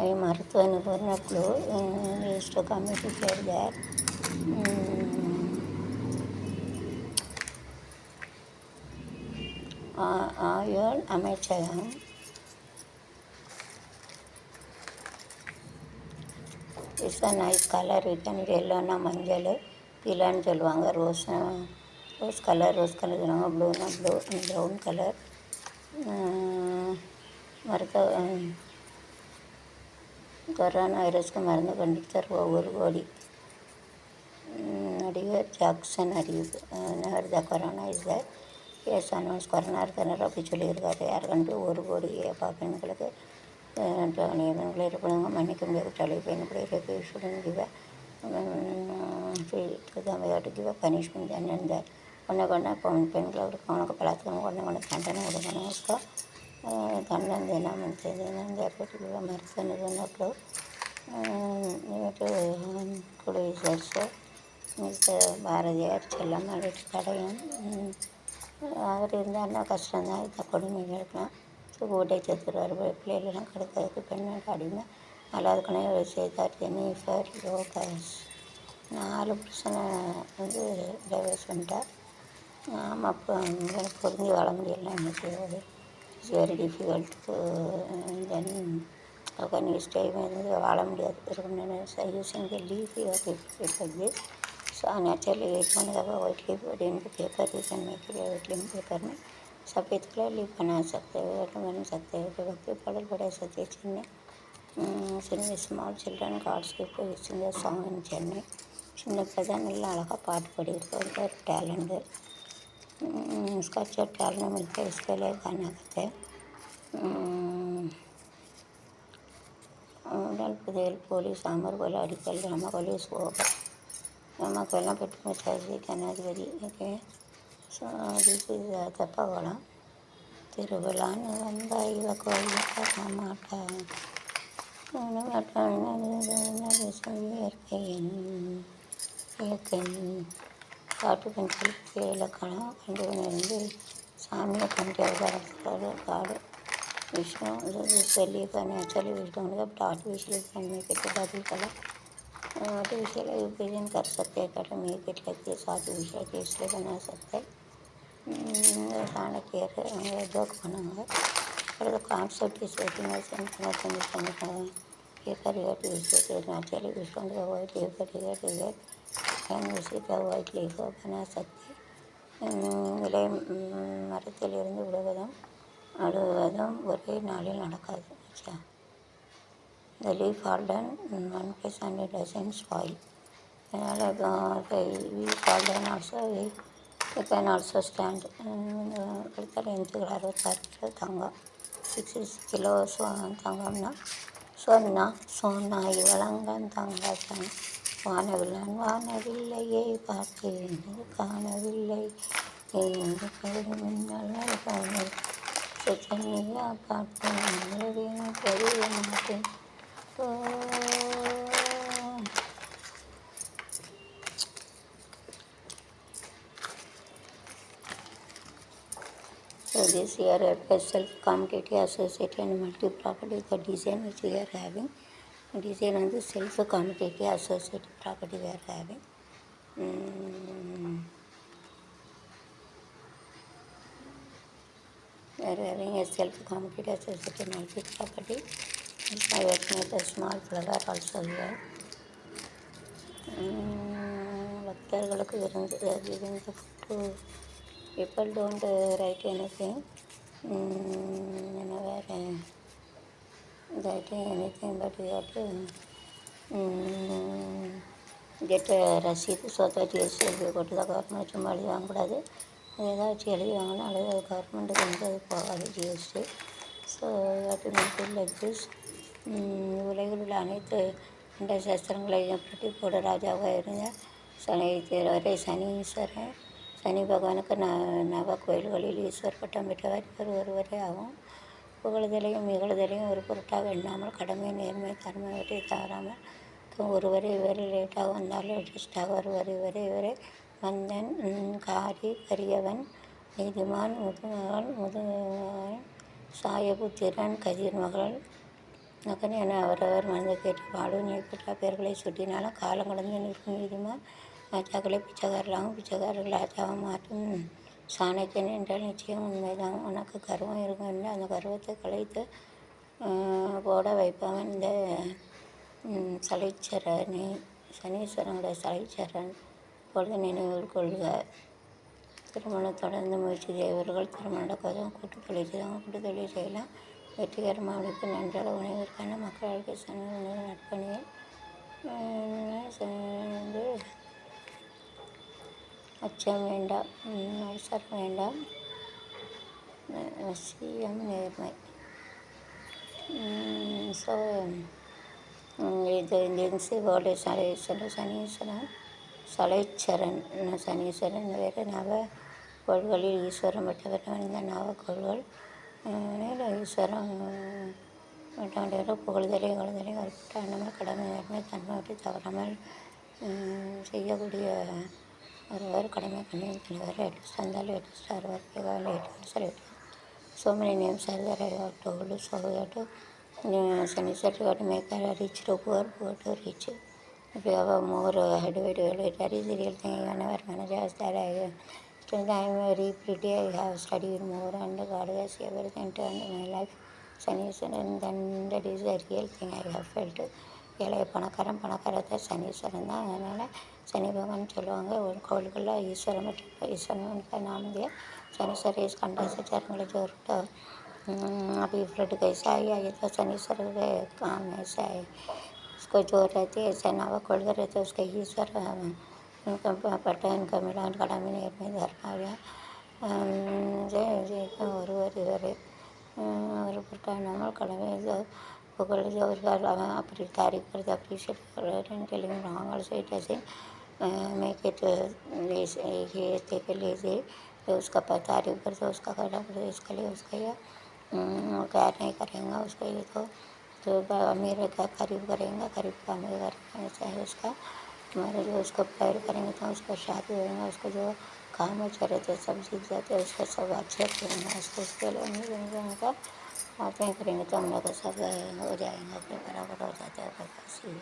I மருத்துவ நிபுணர் குழு is to committee chair there. ஆ- ஆயுள் அமைச்சகம் it's a nice colour return எல்லோன்னா மஞ்சள் பீலான்னு சொல்லுவாங்க rose rose colour rose colour சொல்லுவாங்க ப்ளூனா ப்ளூ ப்ரௌன் கலர் மருத்துவ கொரோனா வைரஸ்க்கு மருந்து கண்டுபிடித்தார் ஒரு கோடி. நடிகர் ஜாக்சன் அறிவிப்பு. நகர் the corona is the announce corona இருக்கிறார் அப்படி சொல்லியிருக்காரு. யார் கண்டு ஒரு கோடி பெண்களுக்கு நியமனங்களை இருப்பவங்க மன்னிக்க முடியாது தலை பெண்களை ரேப்பு ஸ்டூடெண்ட் கிவ தமிழ்நாட்டு கிவ பனிஷ்மெண்ட் என்னென்ன கொண்ட ஒன்று கொண்டா பெண்களை அவருக்கு அவனுக்கு பலாத்காரம் கொண்டு கொண்டு தண்டனை கொடுக்கணும் గండం తినమంచిది నేను చెప్పేట్టుగా మరుసని తిన్నట్లు నీటి కుడి విశేష ಮಿಸ್ ಭಾರತಿಯವ್ರ ಚೆಲ್ಲ ಮಾಡಿರ್ತಾರೆ ಅವರಿಂದನೂ ಕಷ್ಟನ ತಗೊಂಡು ಮೀಳ್ಕೊ ಸೊ ಊಟ ಚತುರು ಅವ್ರ ಪಿಳ್ಳೆಲ್ಲ ಕಡ್ಕೋದು ಪೆಣ್ಣು ಕಡಿಮೆ ಅಲ್ಲಾದ್ಕೊಂಡೆ சேர்த்தாருன்னு ஃபார் யோகாஸ் நாலு பிரச்சனை வந்து டைவர்ஸ் பண்ணிட்டா ஆமாம் இப்போ பொருந்தி வர முடியல எனக்கு it's very difficult then organise time வந்து வாழ முடியாது இருக்கணும்னு using the leaf you're like this so naturally एक होने का वाइट लीफ रेन को पेपर भी can make it white leaf paper में सफ़ेद कलर लीफ बना सकते हो तो बना सकते हो वक्त पड़ल बड़े सत्य चिन्ह சின்ன small children God's gift wishing song in Chennai சின்ன பையன் நல்லா அழகாக பாட்டு பாடியிருக்காரு ஒரு டேலண்ட்டு उसका चट्टान में मिलकर उसके लिए गाना गाते हैं पुदेल पोली सांबर बोला अडिकल ड्रामा बोली उसको होगा ड्रामा कहना पेट में छाजी कनाज बजी के ना ना ಒಂದ ಇವಕ್ಕೆ ಮಾಟ ಏಕೆನ್ காட்டு பெண்களுக்கு இலக்கணம் கண்டுபிடிந்து சாமியை கண்டு அவதாரத்தோட காடு विष्णु विजुअली का नेचुरली विष्णु मतलब आर्टिफिशियल करने के तो बात कला आर्टिफिशियल विजन कर सकते हैं cut make it like this artificial के इसलिए बना सकते हैं चाणक्य जोक बनाऊंगा और the concept is waiting as information ये करेगा टू विजुअल नेचुरली विष्णु का वाइट लीफ करेगा टिकट कैन उसी சக்கரம் ஊசி செவ்வாய் கிளிகோ பனசக்தி இலை மரத்திலிருந்து விழுவதும் நடுவதும் ஒரே நாளில் நடக்காது. சா. இந்த leaf Alton one plus hundred dozen spoil. அதனால் we Alton also we can also stand அடுத்த இந்துக்கள் அறுபத்தாறு கிலோ தங்கம் சிக்ஸ் சிக்ஸ் கிலோ சோ தங்கம்னா சொன்னா சொன்னா இவ்வளங்கன்னு தங்காச்சாங்க வானவில்லன் வானவில்லையே பார்த்தேன் காணவில்லை என்று கருது மின்னல் காணல் சென்னையா பார்த்தேன் நிலவின தெரிய மாட்டேன் ஓ. So this year a self-competitive associated and multi-property the design which we are having. Design வந்து செல்ஃபு காமிட்டேட்டிவ் அசோசியேட் ப்ராப்பர்ட்டி வேறு ஹேவிங் வேறு having self comitative associate multi property by working with a small பக்தர்களுக்கு விருந்து விருந்து to people don't write any என்ன வேறு என்ன வேறு writing anything but you to get ரசீது ஸோ தட் இயர்ஸ் you கொட்டு தான் கவர்மெண்ட் சும்மா எழுதி வாங்கக்கூடாது. அது ஏதாச்சும் எழுதி வாங்கினா அது கவர்மெண்ட்டுக்கு வந்து அது போகாது ஜிஎஸ்டி ஸோ அது மட்டும் லைக் திஸ் உலகில் உள்ள அனைத்து அண்ட சஸ்திரங்களையும் பற்றி போட ராஜாவாக இருந்த சனி வரை சனீஸ்வரன் சனி பகவானுக்கு ந நவ கோயில்களில் ஈஸ்வர் பட்டம் பெற்றவர் இவர் ஒருவரே ஆகும். புகழுதலையும் இகழுதலையும் ஒரு பொருட்டாக எண்ணாமல் கடமை நேர்மை தன்மையவற்றை தவறாமல் ஒருவரை இவர் லேட்டாக வந்தாலும் அட்ஜஸ்டாக வருவர். இவரே இவரே மந்தன் காரி பெரியவன் நீதிமான் முதுமகன் முதுமகன் சாயபுத்திரன் கதிர் மகள் மகன் என அவரவர் மனதை கேட்டு பாடும் நீர்பெற்ற பெயர்களை சுட்டினாலும் காலம் கடந்து நிற்கும் நீதிமான் ராஜாக்களை பிச்சைக்காரர்களாகவும் பிச்சைக்காரர்கள் ராஜாவும் மாற்றும் சாணக்கியன் என்றால் நிச்சயம் உண்மைதான். உனக்கு கர்வம் இருக்கும் என்று அந்த கர்வத்தை கலைத்து போட வைப்பவன் இந்த சலைச்சரனை சனீஸ்வரனுடைய சலைச்சரன் பொழுது நினைவில் கொள்க. திருமணம் தொடர்ந்து முயற்சி செய்வர்கள் திருமணம் நடக்காதவங்க கூட்டு தொழில் செய்வாங்க கூட்டு தொழில் செய்யலாம். வெற்றிகரமாக அமைப்பு நன்றாக உணவிற்கான மக்களுக்கு வாழ்க்கை சனி நட்பணியை வந்து அச்சம் வேண்டாம் அவசரம் வேண்டாம். வசியம் நேர்மை. ஸோ இது இந்த சிவோட சனீஸ்வரன் சனீஸ்வரன் சலைச்சரன் சனீஸ்வரன் வேறு நவ கோள்களில் ஈஸ்வரம் பெற்றவர்கள் இந்த நவ கோள்கள். மேலே ஈஸ்வரன் மற்றவர்கள புகழ்தலை கழுதலை கற்பிட்ட அண்ணமல் கடமை நேர்மை தன்மை தவறாமல் செய்யக்கூடிய ஒருவர் கடமை கண்ணி தலைவர் எட்டு தந்தால் எட்டு அறுவர் கேவால் எட்டு சரி so many names are there I have told so we have to uh, Sunny said you have to make a rich to poor, poor to rich. If you have a more uh, heavyweight weight, that is the real thing. I never managed that. I still I am very pretty. I have studied more and God has everything turned in my life. Sunny said, and then that is the real thing I have felt. ஏழை பணக்காரன் பணக்காரத்தை சனீஸ்வரன் தான் அதனால் சனி பகவான் சொல்லுவாங்க ஒரு கோவிலுக்குள்ள ஈஸ்வரன் ஈஸ்வரன் நாமதிய சனீஸ்வரேஷ் கண்டாசாச்சாரங்களுக்கு ஒரு अभी फ्लड कैसा आई आई तो शनीश्वर काम ऐसा है उसको जो रहती है सेनावा खोल कर रहते उसके ईश्वर उनका पट्टा उनका मिला उनका ஒரு ஒரு ஒரு ஒரு புட்டானமல் கடமை ஏதோ புகழ் ஏதோ ஒரு அப்படி தாரிக்கிறது அப்ரிஷியேட் பண்ணுறதுன்னு கேள்வி நாங்கள் சொல்லிட்டு telling wrong also make it ये के लिए तो उसका तारीफ़ करते उसका करना पड़ता इसके लिए उसका ये क्या नहीं करेंगे उसको ये तो तो अमीर का करीब करेंगे करीब का अमीर करेंगे चाहे उसका, हमारे जो उसको प्यार करेंगे तो उसका शादी होगा, उसको जो काम अच्छे रहते सब सीख जाते हैं उसको सब अच्छे करेंगे, उसको उसके लिए नहीं करेंगे उनका बातें करेंगे तो हम लोग सब हो जाएँगे, अपने बराबर हो जाते ही।